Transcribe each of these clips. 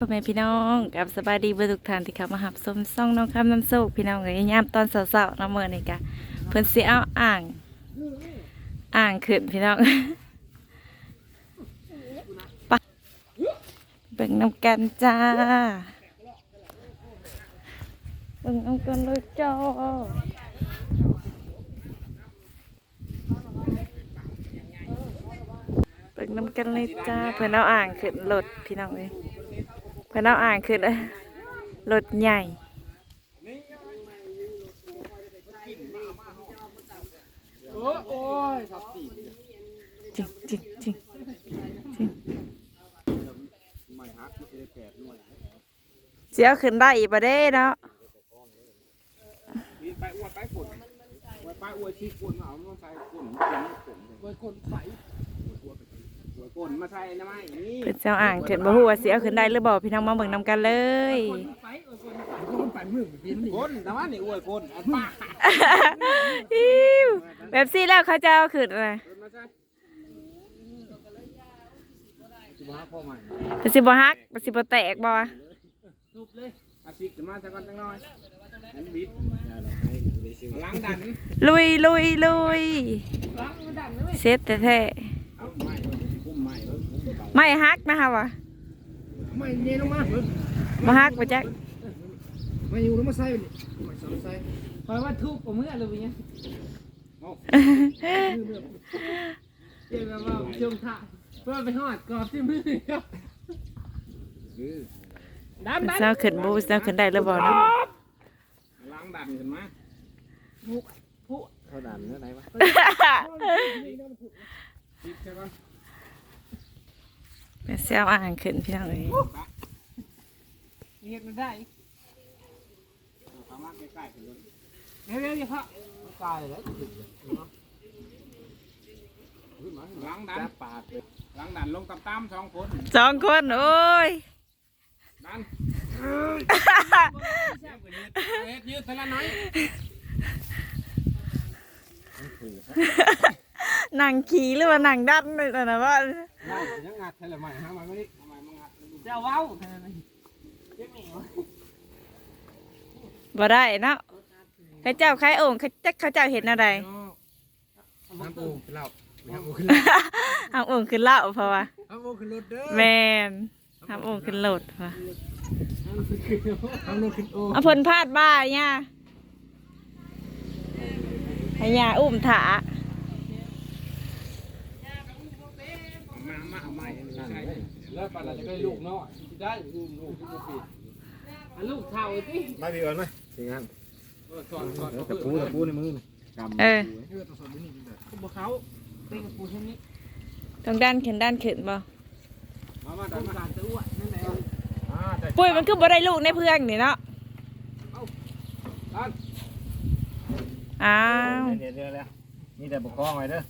พ่อแม่พี่น้องกับสบายดีเบอร์ทุกท่านที่เข้ามาหับสมซ่องน้องคำน้ำโซกพี่น้องเอ้ยยามตอนเสาร์ๆน้ำเมื่อนี่กะเพิ่นสิเอาอ่าง อ่างขึ้นพี่น้องไปเบิ่งน้ำกันจ้าเบิ่งน้ำกันเลยจ้าเบิ่งน้ำกันเลยจ้าเพิ่นเอาอ่างขึ้นรถพี่น้องเอ้ย เพื่อนเอาอ่างขึ้นรถใหญ่จริงจริงจริงจริงเสียขึ้นได้อีกประเด้เนาะไปอวดไปฝนไปอวดที่ฝนเอาต้องใส่ฝนฝนอวดคนไป ฝนมาใส่นะไม่นี่เป็นเจ้าอ่างขึ้นบ่ฮู้ว่าเสียขึ้นได้หรือบ่พี่น้องมาเบิ่งนำกันเลย คนไปมือบินคนแต่ว่านี่อวดคนอันป้าอิ๊วแบบซี่แล้วเขาจะเอาขึ้นอะไรมาใส่จะมาพ่อใหม่แต่สิบ่ฮักแต่สิบ่แตกบ่ทุบเลยอาทิตย์จะมาสักวันจังน้อยอันบิดล้างดันลุยลุยลุยล้างดันเลยเซ็ตแท้เไม่ฮักนะคะวะไม่เย็นลงมาเออบ่ฮักบ่จักมาอยู่แล้วมาใส่นี่มาใส่ใส่เพราะว่าทุบผมเมื่อเลยเนี่ยเอาเดี๋ยวแบบว่าชมถ่ายเพื่อไปหอดกรอบที่มือครับคือดันดันเสียขึ้นบ่เสียขึ้นได้หรือบ่เนาะล้างดันขึ้นมาผู้เขาดันเนื้อไหนวะ ติดใช่ปะเสียเอาอ่างขึ้นพี่น้องเอ้ยเรียกมันได้เอามาใกล้ๆกันเลยเร็วเร็วอย่าพักตายแล้วล้างดันปากเลยล้างดันลงตามๆสองคนสองคนโอ้ยดันเฮ็ดยืดแต่ละน้อยหนังขี่หรือว่าหนังดันเลยนะว่า นั่งยังงัดใช่หรือไม่ฮะมันไม่ได้ทำไมมันงัดจะว้าวเท่านั้นเรียกหนีวะบ่ได้เนาะเข้าเจ้าใครโอ่งเขาจักเขาเจ้าเห็นอะไรน้ำปูขึ้นเหล้าน้ำปูขึ้นเหล้าเอาโอ่งขึ้นเหล่าเพราะว่าน้ำปูขึ้นรถเด้อแมนทำโอ่งขึ้นโหลดว่ะน้ำปูขึ้นโอ้เอาเพนพาดบ้าเนี่ยให้ยาอุ้มถามามาเอาไม้ใช่ แล้วปันเราจะได้ลูกน้อยได้ลูกลูกลูกปีอะลูกเท่าสิมาพี่ก่อนไหมทีงั้นเออสอนสอนตะปูตะปูในมือนี่กำเออกูบอกเขาเป็นกับกูเท่านี้ต้องด้านขึ้นด้านเขึ้นบ่มามาต้อนงมาการจะอ้วนนั่นแหละอ่าแต่ปุ้ยมันคือบ่ได้ลูกในเพื่องนี่เนาะดันอ้าวเดี๋ยวเดี๋ยวแล้วมีแต่ปกครองไว้เด้อ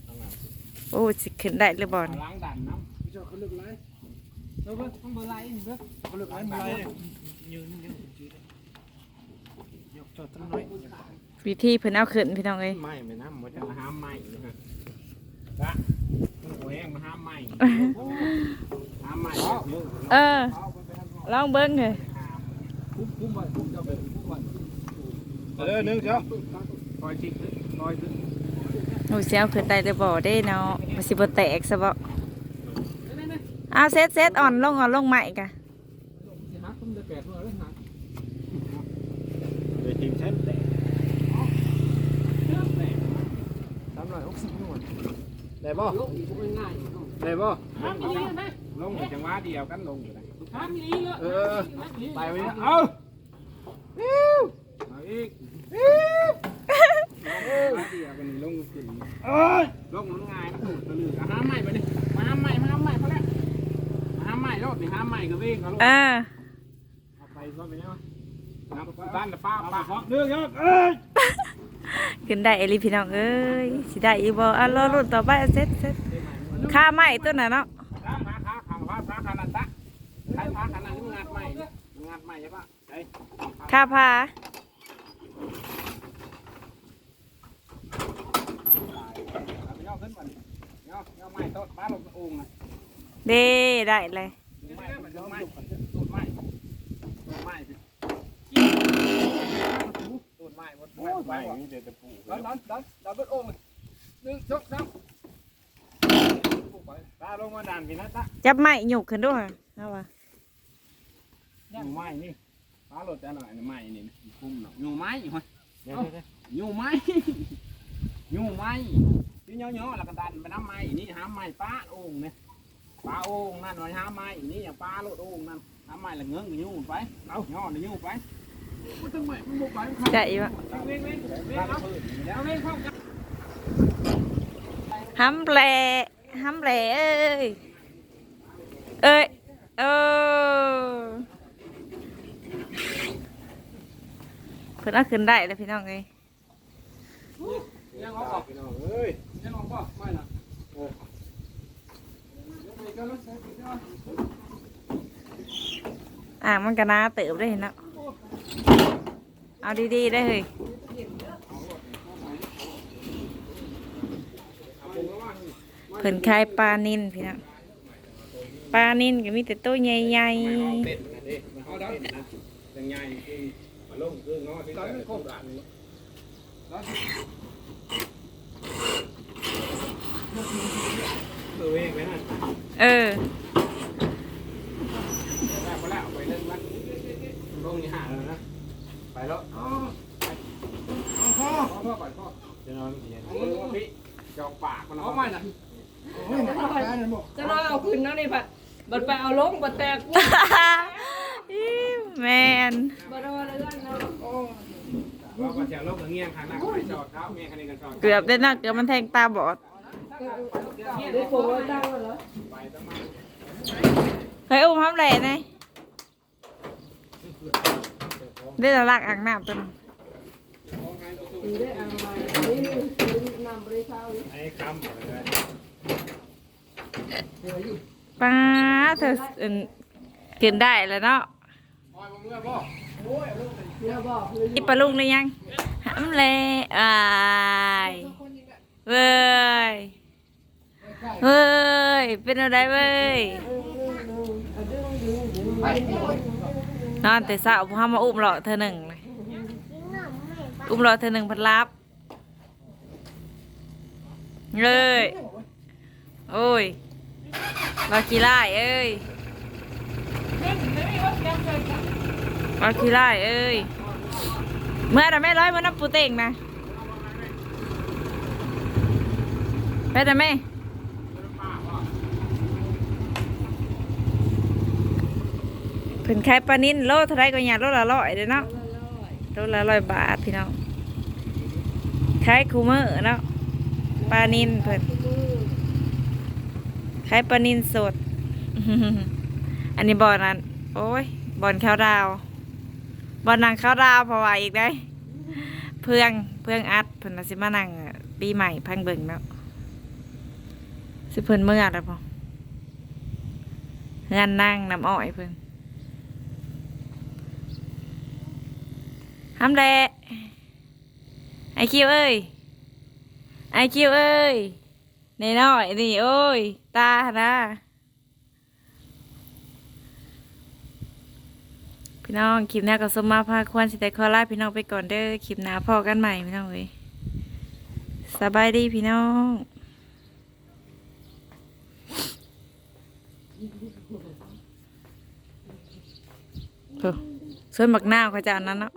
โอ้สิขึ้นได้หรือบ่นี่ล้างดันน้ำพี่าเขาเลือกไร เออเบิ้งต้องเบอร์ไลน์เบิ้งเขาเลือกไรมาไรยืนยืนยกจอดตั้งน้อยวิธีเพิ่นเอาขึ้นพี่น้องเอ้ยไม่ไม่น้ำมันจะมาห้ามไม่นะฮะละโอ้ยมาห้ามไม่ห้ามไม่เออลองเบิ่งเลยคุ้มคุ้มไว้คุ้มจะเป็นคุ้มไว้เด้อหนึ่งเจ้าคอยจิกคอยขึ้นโอ้สิเอาขึ้นได้หรือบ่เด้เนาะมันสิบ่แตกซะบ่ เอาเซตเซตอ่อนลงอ่อนลงใหม่กะสิฮักต้องได้แปดเลยฮักเดี๋ยวทีมเช่นแต่สามร้อยหกสิบหน่วยได้บ่ลูกอีกเป็นง่ายได้บ่ห้ามมีลีไหมลงจังหวะเดียวกันลงอยู่เลยห้ามมีลีเลยเออไปไว้นะเอาเอาอีกเดียวกันลงขึ้นลงมันง่ายนะตะลือห้ามใหม่ไปดิมา มใหม่รถนี่ห้ามใหม่ก็วิ่งเขาลงเออเอาไปก็ไปแล้วน้ำบ้านป้าป้าเดือดครับเอ้ยขึ้นได้เอหลีพี่น้องเอ้ยสิได้อีบ่อะรอรุ่นต่อไปเซตเซตค่าไม้ตัวน่ะเนาะขาขาขาขาขาขาขานันตะใช้ขาขานันนี่งัดใหม่งัดใหม่ใช่ปะไอ้ค่าพาย่อขึ้นก่อนย่อย่อใหม่ต้นป้าลงองค์นะเด้ได้เลย ใหม่มันย่อใหม่ต้นใหม่ ไปมีแต่ตะปูดันดันดันดันเบิดโอ่งหนึ่งสองสามตาลงมาดันพี่นะตาจับไม้หยุกขึ้นด้วยเอาวะอยู่ไม้นี่ปลาโหลดจะหน่อยไม้นี่คุ้มเนาะอยู่ไม้อยู่มั้ยอยู่ไม้อยู่ไม้ที่เนาะๆแล้วก็ดันไปน้ำไม้นี่หาไม้ปลาโอ่งเนี่ยปลาโอ่งนั่นหน่อยหาไม้นี่อย่างปลาโหลดโอ่งนั่นหาไม้ละเงื้องอยู่ไปเอาย่อนี่อยู่ไปมันทำ ไมมันบกไปใจวะเว้งเว้งเว้งตาเอาพื้นนี่แล้วเอาเพร้อมกันห้ำแหล่ห้ำแหล่เอ้ย เอ้ยเออเพิ่นเอาขึ้นได้แล้วพี่น้องเอ้ยยังอาออกพี่น้องเอ้ยยังเอาออกไม่ล่ะโอ้อ่ามันก็น่าเติบได้เห็นเนาะ เอาดีๆได้เฮ้ยเพิ่นขายปลานินพี่น้องปลานินก็มีแต่ตัวใหญ่เป็ดนะดิมันเออลงคือง้อที่ดันโคตรอันนี้เออเองไปนั่นๆเออได้ไปแล้วไปเล่นมันลงนี่หาแล้วนะ ไปแล้วเอาพ่อเอาพ่อไปพ่อจะนอนเย็นเออพี่จอกปากมันเอาไม่ล่ะจะน้อยเอาขึ้นเนาะนี่ผัดบัดไปเอาลงบัดแตกอิ๊วแมนบัดเอาอะไรกันเนาะว่ามันจะลงเงี้ยงข้างหน้าไปจอดเท้าเมียคันนี้กันจอดเกือบได้นักเกือบมันแทงตาบอดได้โผล่ตั้งแล้วเหรอไปตั้งมาเฮ้ยอุ้มทำไรไง ได้ละลักอ่างน้ำตัวนึงป้าเธอเกินได้แล้วเนาะเดี๋ยวบอกเลยกินปลาลุงหรือยังหำเลยอายเว้ยเว้ยเป็นอะไรเว้ย นอนแต่เช้าพอมาอุ้มหล่อเธอหนึ่งเลยอุ้มหล่อเธอหนึ่งพันลับเลยโอ้ยบาคีไล่เอ้ยบาคีไล่เอ้ยเมื่อแต่แม่ร้อยมันน้ำปูเต่งนะไปแต่แม่เพิ่นขายปลานิ่นโลเท่าไรก็อยางโลละร้อยเด้อเนาะโลละร้อยบาทพี่น้องขายคูเมอร์เนาะปลานิ่นเพิ่นขายปลานิ่นสด อันนี้บ่อนั้นโอ้ยบอนข้าวดาวบอลนังข้าวดาวพอว่าอีกได้ เพื่องเพื่องอัดเพิ่นน่ะสิมานั่งปีใหม่พังเบิ่งแล้วสิเพิ่นเมื่อแล้วพองานนั่งน้ำอ้อยเพิ่น ห้ำแดะไอคิวเอ้ยไอคิวเอ้ยในน้อยนี่โอ้ย ตาหนะพี่น้องคลิปหน้าก็สมมาพาควรสิแต่ขอลาพี่น้องไปก่อนเด้อคลิปหน้าพอกันใหม่พี่น้องเว้ยสบายดีพี่น้องโอ้ส่วนบักหน้าวเขาจะอันนั้นเนาะ